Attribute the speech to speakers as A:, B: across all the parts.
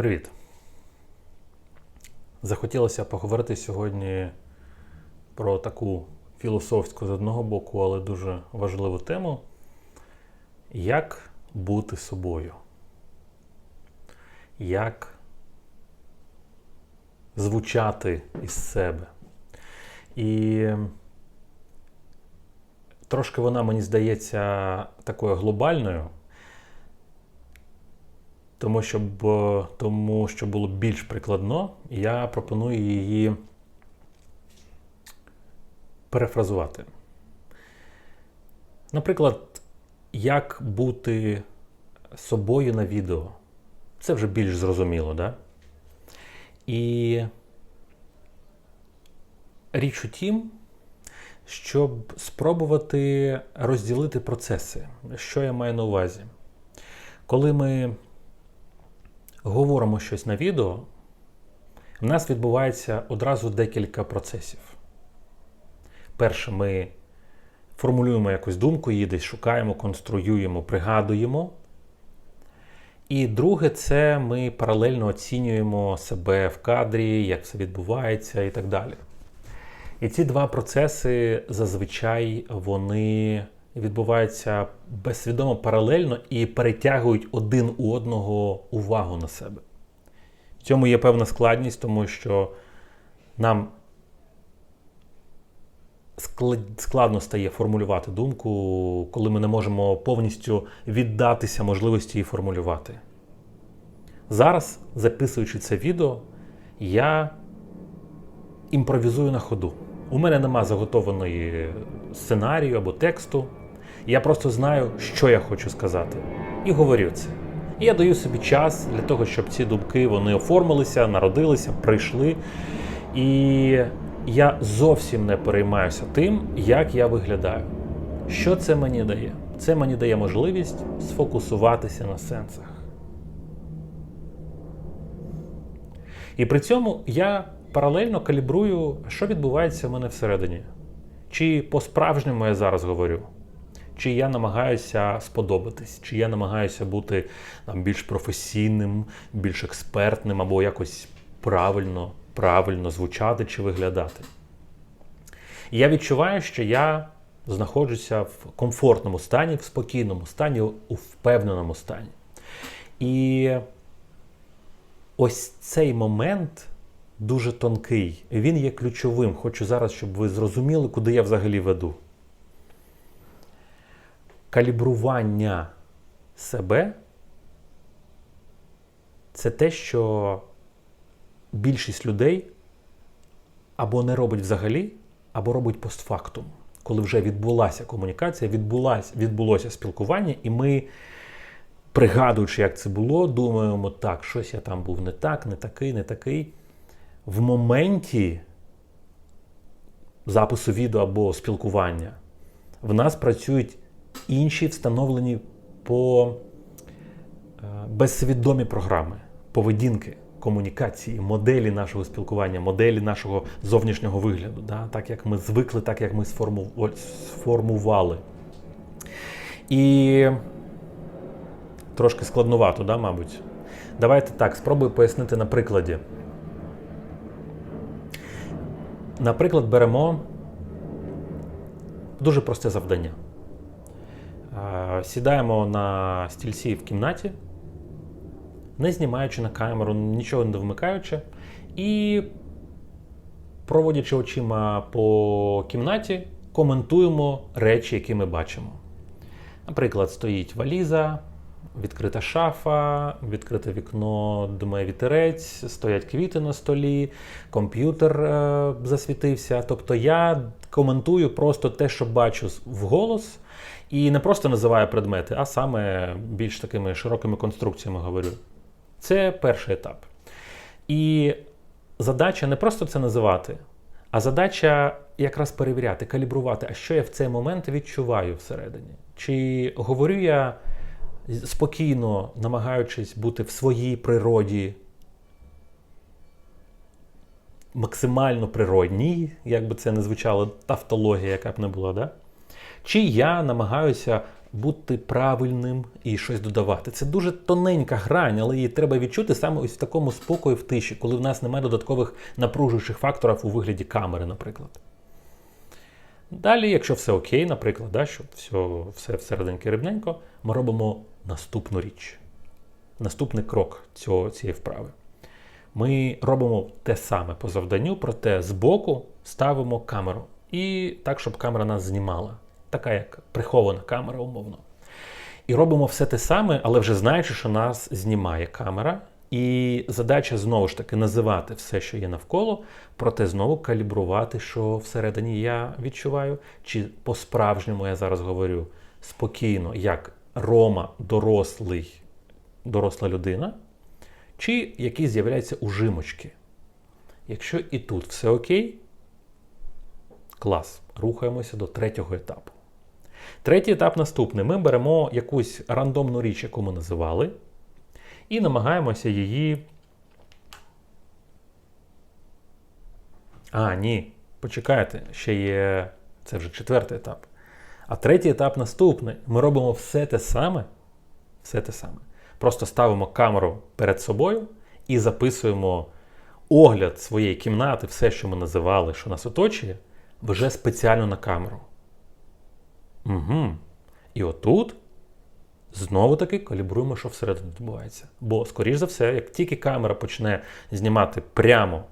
A: Привіт. Захотілося поговорити сьогодні про таку філософську з одного боку, але дуже важливу тему. Як бути собою? Як звучати із себе? І трошки вона, мені здається, такою глобальною. Тому щоб, е, тому що було більш прикладно, я пропоную її перефразувати. Наприклад, як бути собою на відео. Це вже більш зрозуміло, да? І річ у тім, щоб спробувати розділити процеси. Що я маю на увазі? Коли ми говоримо щось на відео, в нас відбувається одразу декілька процесів. Перше, ми формулюємо якусь думку, її десь шукаємо, конструюємо, пригадуємо. І друге, це ми паралельно оцінюємо себе в кадрі, як все відбувається і так далі. І ці два процеси зазвичай вони відбуваються безсвідомо паралельно і перетягують один у одного увагу на себе. В цьому є певна складність, тому що нам складно стає формулювати думку, коли ми не можемо повністю віддатися можливості її формулювати. Зараз, записуючи це відео, я імпровізую на ходу. У мене нема заготованої сценарію або тексту. Я просто знаю, що я хочу сказати. І говорю це. І я даю собі час для того, щоб ці думки вони оформилися, народилися, прийшли. І я зовсім не переймаюся тим, як я виглядаю. Що це мені дає? Це мені дає можливість сфокусуватися на сенсах. І при цьому я паралельно калібрую, що відбувається в мене всередині. Чи по-справжньому я зараз говорю, чи я намагаюся сподобатись, чи я намагаюся бути там, більш професійним, більш експертним, або якось правильно, правильно звучати чи виглядати. І я відчуваю, що я знаходжуся в комфортному стані, в спокійному стані, у впевненому стані. І ось цей момент дуже тонкий. Він є ключовим. Хочу зараз, щоб ви зрозуміли, куди я взагалі веду. Калібрування себе це те, що більшість людей або не робить взагалі, або робить постфактум. Коли вже відбулася комунікація, відбулася, відбулося спілкування, і ми, пригадуючи, як це було, думаємо, так, щось я там був не так, не такий, не такий в моменті запису відео або спілкування в нас працюють інші встановлені по е, безсвідомі програми, поведінки, комунікації, моделі нашого спілкування, моделі нашого зовнішнього вигляду, да? так як ми звикли, так як ми сформували. І трошки складновато, да, мабуть. Давайте так, спробую пояснити на прикладі. Наприклад, беремо дуже просте завдання. Сідаємо на стільці в кімнаті, не знімаючи на камеру, нічого не вмикаючи, і, проводячи очима по кімнаті, коментуємо речі, які ми бачимо. Наприклад, стоїть валіза, Відкрита шафа, відкрите вікно, думає вітерець, стоять квіти на столі, комп'ютер е засвітився. Тобто я коментую просто те, що бачу вголос, і не просто називаю предмети, а саме більш такими широкими конструкціями говорю. Це перший етап. І задача не просто це називати, а задача якраз перевіряти, калібрувати, а що я в цей момент відчуваю всередині. Чи говорю я спокійно намагаючись бути в своїй природі, максимально природній, як би це не звучало, тавтологія, яка б не була, да? Чи я намагаюся бути правильним і щось додавати. Це дуже тоненька грань, але її треба відчути саме ось в такому спокої в тиші, коли в нас немає додаткових напружуючих факторів у вигляді камери, наприклад. Далі, якщо все окей, наприклад, да, щоб все все всерединки рівненько, ми робимо наступну річ. Наступний крок цього, цієї вправи. Ми робимо те саме по завданню, проте збоку ставимо камеру. І так, щоб камера нас знімала. Така як прихована камера, умовно. І робимо все те саме, але вже знаючи, що нас знімає камера. І задача знову ж таки називати все, що є навколо, проте знову калібрувати, що всередині я відчуваю, чи по-справжньому я зараз говорю спокійно, як Рома, дорослий, доросла людина, чи які з'являються ужимочки. Якщо і тут все окей, клас, рухаємося до третього етапу. Третій етап наступний. Ми беремо якусь рандомну річ, яку ми називали і намагаємося її. А, ні. Почекайте, ще є. Це вже четвертий етап. А третій етап наступний. Ми робимо все те саме. Все те саме. Просто ставимо камеру перед собою і записуємо огляд своєї кімнати, все, що ми називали, що нас оточує, вже спеціально на камеру. Угу. І отут Знову таки калібруємо, що всередині відбувається. Бо, скоріш за все, як тільки камера почне знімати прямо,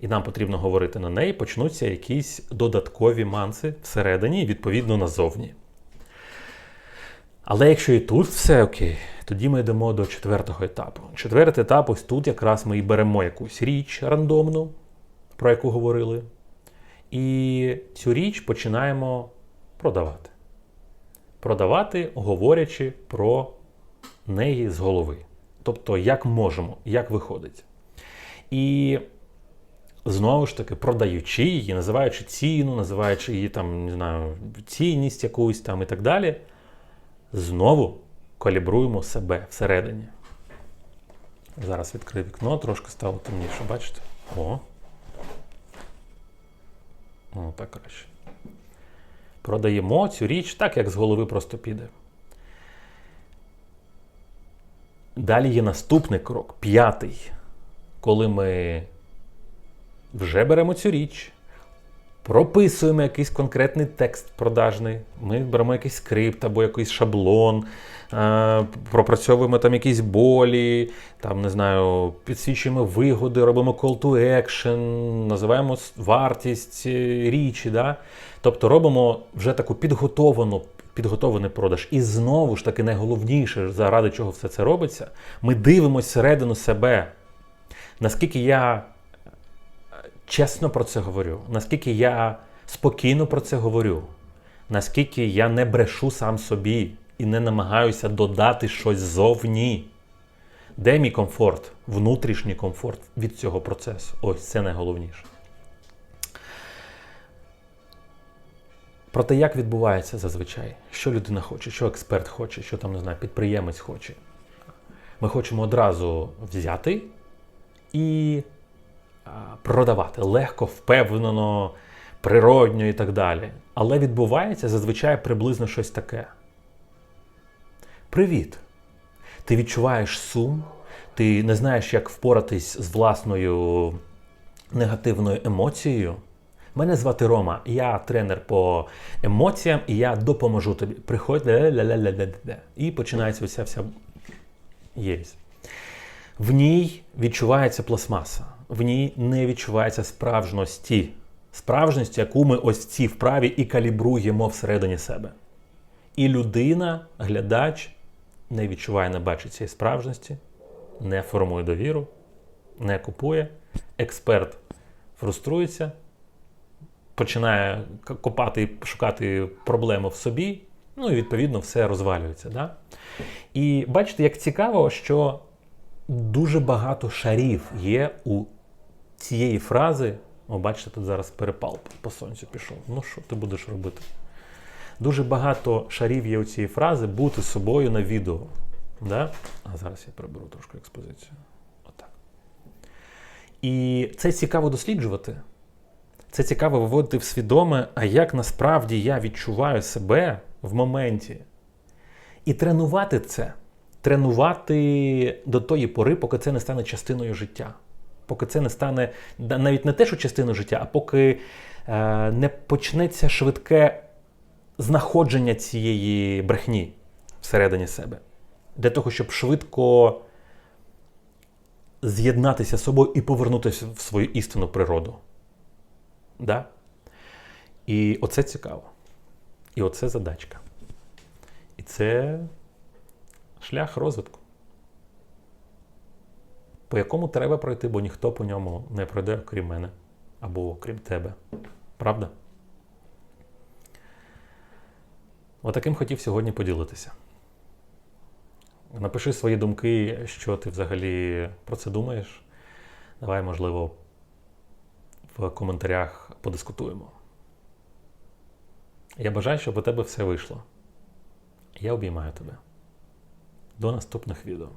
A: і нам потрібно говорити на неї, почнуться якісь додаткові манси всередині відповідно назовні. Але якщо і тут все окей, тоді ми йдемо до четвертого етапу. Четвертий етап, ось тут якраз ми і беремо якусь річ рандомну, про яку говорили, і цю річ починаємо продавати продавати, говорячи про неї з голови. Тобто, як можемо, як виходить. І знову ж таки, продаючи її, називаючи ціну, називаючи її там, не знаю, цінність якусь там і так далі, знову калібруємо себе всередині. Зараз відкрию вікно, трошки стало темніше, бачите? О. О, так краще продаємо цю річ так, як з голови просто піде. Далі є наступний крок, п'ятий, коли ми вже беремо цю річ, прописуємо якийсь конкретний текст продажний, ми беремо якийсь скрипт або якийсь шаблон, пропрацьовуємо там якісь болі, там, не знаю, підсвічуємо вигоди, робимо call to action, називаємо вартість е, річі. Да? Тобто робимо вже таку підготовану. Підготовлений продаж. І знову ж таки, найголовніше, заради чого все це робиться, ми дивимося всередину себе. Наскільки я е, чесно про це говорю, наскільки я спокійно про це говорю, наскільки я не брешу сам собі і не намагаюся додати щось зовні. Де мій комфорт, внутрішній комфорт від цього процесу? Ось це найголовніше. Проте, як відбувається зазвичай, що людина хоче, що експерт хоче, що там, не знаю, підприємець хоче. Ми хочемо одразу взяти і продавати легко, впевнено, природньо і так далі. Але відбувається зазвичай приблизно щось таке. Привіт! Ти відчуваєш сум, ти не знаєш, як впоратись з власною негативною емоцією. Мене звати Рома, я тренер по емоціям, і я допоможу тобі. Приходь і починається оця вся єрість. В ній відчувається пластмаса, в ній не відчувається справжності. Справжність, яку ми ось в цій вправі і калібруємо всередині себе. І людина, глядач, не відчуває, не бачить цієї справжності, не формує довіру, не купує. Експерт фруструється, починає копати і шукати проблему в собі, ну і відповідно все розвалюється. Да? І бачите, як цікаво, що дуже багато шарів є у цієї фрази. О, бачите, тут зараз перепал по сонцю пішов. Ну що ти будеш робити? Дуже багато шарів є у цієї фрази бути собою на відео. Да? А зараз я приберу трошки експозицію. Отак. І це цікаво досліджувати. Це цікаво виводити в свідоме, а як насправді я відчуваю себе в моменті. І тренувати це, тренувати до тої пори, поки це не стане частиною життя. Поки це не стане навіть не те, що частиною життя, а поки е, не почнеться швидке знаходження цієї брехні всередині себе. Для того, щоб швидко з'єднатися з собою і повернутися в свою істинну природу. Да? І оце цікаво. І оце задачка. І це шлях розвитку, по якому треба пройти, бо ніхто по ньому не пройде, крім мене або крім тебе. Правда? Отаким хотів сьогодні поділитися. Напиши свої думки, що ти взагалі про це думаєш. Давай, можливо, в коментарях подискутуємо. Я бажаю, щоб у тебе все вийшло. Я обіймаю тебе. До наступних відео.